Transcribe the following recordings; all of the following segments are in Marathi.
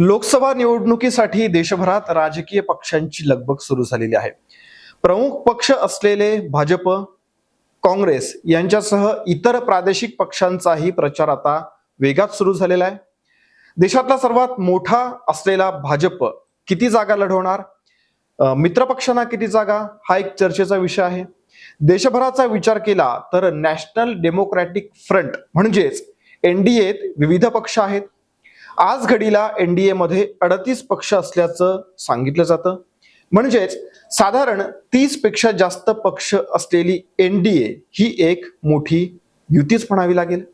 लोकसभा निवडणुकीसाठी देशभरात राजकीय पक्षांची लगबग सुरू झालेली आहे. प्रमुख पक्ष असलेले भाजप काँग्रेस यांच्यासह इतर प्रादेशिक पक्षांचाही प्रचार आता वेगात सुरू झालेला आहे. देशातला सर्वात मोठा असलेला भाजप किती जागा लढवणार? मित्रपक्षांना किती जागा? हा एक चर्चेचा विषय आहे. देशभराचा विचार केला तर नॅशनल डेमोक्रॅटिक फ्रंट म्हणजेच एनडीएत विविध पक्ष आहेत. आज घडीला एनडीए मध्ये अडतीस पक्ष असल्याचं सांगितलं जातं. म्हणजेच साधारण तीसपेक्षा जास्त पक्ष असलेली एनडीए ही एक मोठी युतीच म्हणावी लागेल.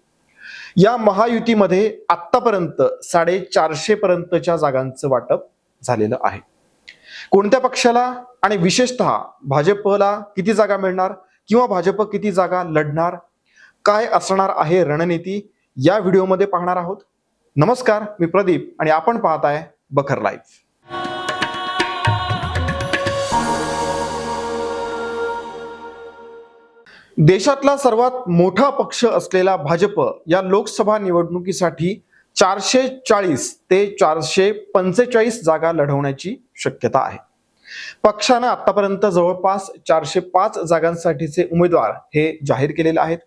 या महायुतीमध्ये आतापर्यंत साडेचारशे पर्यंतच्या जागांचं वाटप झालेलं आहे. कोणत्या पक्षाला आणि विशेषतः भाजपला किती जागा मिळणार किंवा भाजप किती जागा लढणार काय असणार आहे रणनीती या व्हिडिओमध्ये पाहणार आहोत. नमस्कार मी प्रदीप आणि आपण पाहताय बखर लाईफ देशातला सर्वात मोठा पक्ष असलेला भाजप या लोकसभा निवडणुकीसाठी चारशे चाळीस ते चारशे पंचेचाळीस जागा लढवण्याची शक्यता आहे. पक्षानं आतापर्यंत जवळपास चारशे पाच जागांसाठीचे उमेदवार हे जाहीर केलेले आहेत.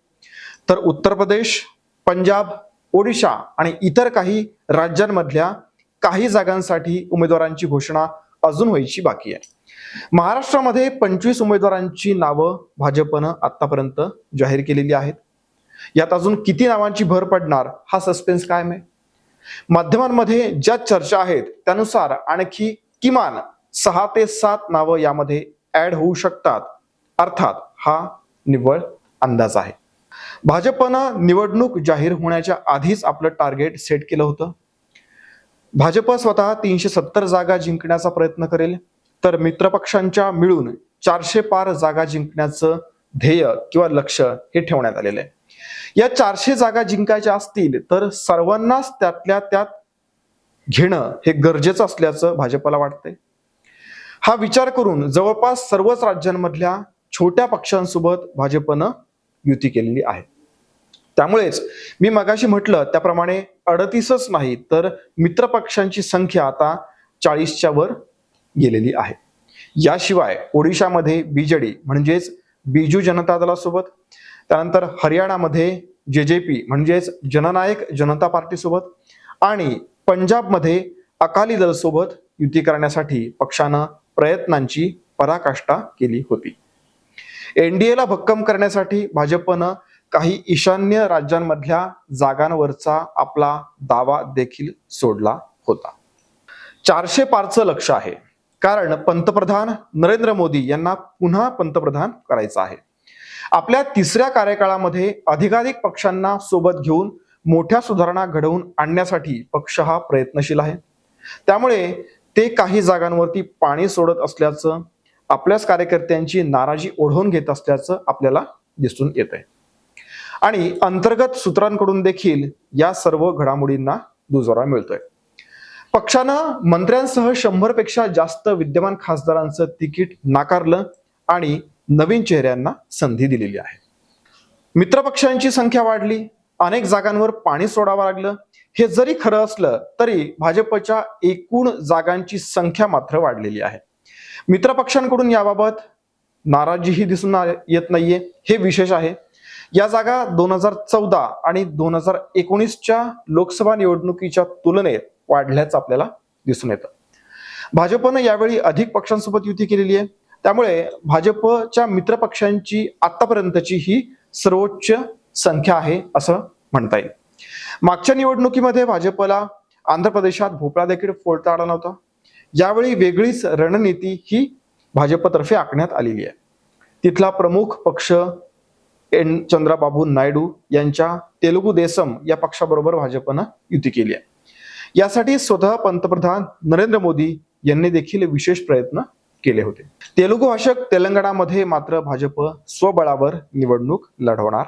तर उत्तर प्रदेश पंजाब ओडिशा आणि इतर काही राज्यांमधल्या काही जागांसाठी उमेदवारांची घोषणा अजून व्हायची बाकी आहे. महाराष्ट्रामध्ये पंचवीस उमेदवारांची नावं भाजपनं आतापर्यंत जाहीर केलेली आहेत. यात अजून किती नावांची भर पडणार हा सस्पेन्स कायम आहे. माध्यमांमध्ये ज्या चर्चा आहेत त्यानुसार आणखी किमान सहा ते सात नावं यामध्ये ऍड होऊ शकतात. अर्थात हा निव्वळ अंदाज आहे. भाजपनं निवडणूक जाहीर होण्याच्या आधीच आपलं टार्गेट सेट केलं होतं. भाजप स्वतः तीनशे सत्तर जागा जिंकण्याचा प्रयत्न करेल तर मित्रपक्षांच्या मिळून चारशे पार जागा जिंकण्याचं ध्येय किंवा लक्ष हे ठेवण्यात आलेलं आहे. या चारशे जागा जिंकायच्या असतील तर सर्वांनाच त्यातल्या त्यात घेणं हे गरजेचं असल्याचं भाजपला वाटतंय. हा विचार करून जवळपास सर्वच राज्यांमधल्या छोट्या पक्षांसोबत भाजपनं युती केलेली आहे. त्यामुळेच मी मगाशी म्हटलं त्याप्रमाणे अडतीसच नाही तर मित्रपक्षांची संख्या आता चाळीसच्या वर गेलेली आहे. याशिवाय ओडिशामध्ये बीजेडी म्हणजेच बिजू जनता दलासोबत त्यानंतर हरियाणामध्ये जे जे पी म्हणजेच जननायक जनता पार्टीसोबत आणि पंजाबमध्ये अकाली दलसोबत युती करण्यासाठी पक्षानं प्रयत्नांची पराकाष्ठा केली होती. एनडीएला भक्कम करण्यासाठी भाजपनं काही ईशान्य राज्यांमधल्या जागांवरचा आपला दावा देखील सोडला होता. चारशे पारचं लक्ष आहे. कारण पंतप्रधान नरेंद्र मोदी यांना पुन्हा पंतप्रधान करायचं आहे. आपल्या तिसऱ्या कार्यकाळामध्ये अधिकाधिक पक्षांना सोबत घेऊन मोठ्या सुधारणा घडवून आणण्यासाठी पक्ष हा प्रयत्नशील आहे. त्यामुळे ते काही जागांवरती पाणी सोडत असल्याचं आपल्याच कार्यकर्त्यांची नाराजी ओढवून घेत असल्याचं आपल्याला दिसून येत आहे आणि अंतर्गत सूत्रांकडून देखील या सर्व घडामोडींना दुजोरा मिळतोय. पक्षानं मंत्र्यांसह शंभरपेक्षा जास्त विद्यमान खासदारांचं तिकीट नाकारलं आणि नवीन चेहऱ्यांना संधी दिलेली आहे. मित्रपक्षांची संख्या वाढली अनेक जागांवर पाणी सोडावं लागलं. हे जरी खरं असलं तरी भाजपच्या एकूण जागांची संख्या मात्र वाढलेली आहे. मित्रपक्षांकडून याबाबत नाराजीही दिसून येत नाहीये. हे विशेष आहे. या जागा दोन हजार चौदा आणि दोन हजार एकोणीसच्या लोकसभा निवडणुकीच्या तुलनेत वाढल्याचं आपल्याला दिसून येतं. भाजपनं यावेळी अधिक पक्षांसोबत युती केलेली आहे. त्यामुळे भाजपच्या मित्रपक्षांची आतापर्यंतची ही सर्वोच्च संख्या आहे असं म्हणता येईल. मागच्या निवडणुकीमध्ये भाजपला आंध्र प्रदेशात भोपळा देखील फोडता आला नव्हता. यावेळी वेगळीच रणनीती ही भाजपतर्फे आखण्यात आलेली आहे. तिथला प्रमुख पक्ष एन चंद्राबाबू नायडू यांच्या तेलुगू देसम या पक्षाबरोबर भाजपनं युती केली आहे. यासाठी स्वतः पंतप्रधान नरेंद्र मोदी यांनी देखील विशेष प्रयत्न केले होते. तेलुगू भाषक तेलंगणामध्ये मात्र भाजप स्वबळावर निवडणूक लढवणार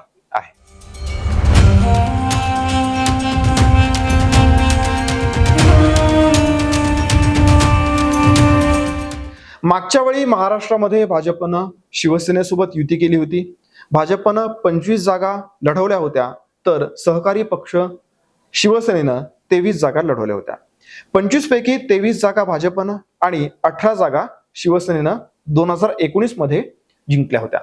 मागच्या वेळी महाराष्ट्रामध्ये भाजपनं शिवसेनेसोबत युती केली होती. भाजपनं पंचवीस जागा लढवल्या होत्या. तर सहकारी पक्ष शिवसेनेनं तेवीस जागा लढवल्या होत्या. पंचवीस पैकी तेवीस जागा भाजपनं आणि अठरा जागा शिवसेनेनं दोन हजार एकोणीसमध्ये जिंकल्या होत्या.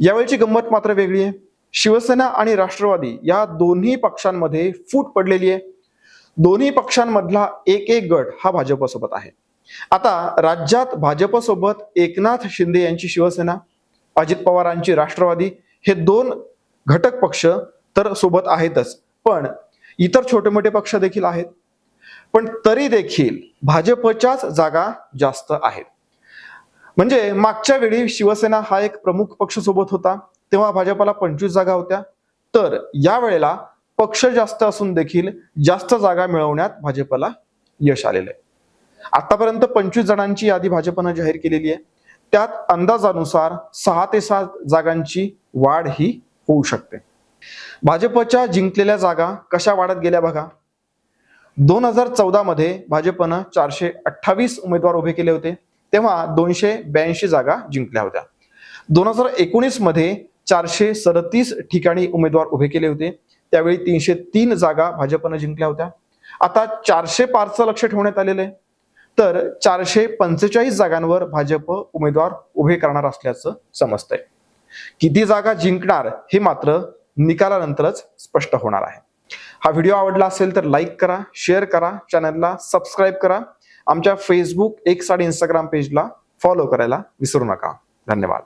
यावेळची गंमत मात्र वेगळी आहे. शिवसेना आणि राष्ट्रवादी या दोन्ही पक्षांमध्ये फूट पडलेली आहे. दोन्ही पक्षांमधला एक एक गट हा भाजपसोबत आहे. आता राज्यात भाजपसोबत एकनाथ शिंदे यांची शिवसेना अजित पवारांची राष्ट्रवादी हे दोन घटक पक्ष तर सोबत आहेतच. पण इतर छोटे मोठे पक्ष देखील आहेत. पण तरी देखील भाजपच्याच जागा जास्त आहेत. म्हणजे मागच्या वेळी शिवसेना हा एक प्रमुख पक्ष सोबत होता तेव्हा भाजपला पंचवीस जागा होत्या. तर या वेळेला पक्ष जास्त असून देखील जास्त जागा मिळवण्यात भाजपला यश आलेलं आहे. आतापर्यंत पंचवीस जणांची यादी भाजपनं जाहीर केलेली आहे. त्यात अंदाजानुसार सहा ते सात जागांची वाढ ही होऊ शकते. भाजपच्या जिंकलेल्या जागा कशा वाढत गेल्या बघा. दोन हजार चौदा मध्ये भाजपनं चारशे अठ्ठावीस उमेदवार उभे केले होते. तेव्हा दोनशे ब्याऐंशी जागा जिंकल्या होत्या. दोन हजार एकोणीसमध्ये चारशे सदतीस ठिकाणी उमेदवार उभे केले होते. त्यावेळी तीनशे तीन जागा भाजपनं जिंकल्या होत्या. आता चारशे पारचं लक्ष ठेवण्यात आलेलं आहे. तर चारशे पंचेचाळीस जागांवर भाजप उमेदवार उभे करणार असल्याचं समजतंय. किती जागा जिंकणार हे मात्र निकालानंतरच स्पष्ट होणार आहे. हा व्हिडिओ आवडला असेल तर लाईक करा शेअर करा चॅनलला सबस्क्राईब करा. आमच्या फेसबुक एक्स आणि इंस्टाग्राम पेजला फॉलो करायला विसरू नका. धन्यवाद.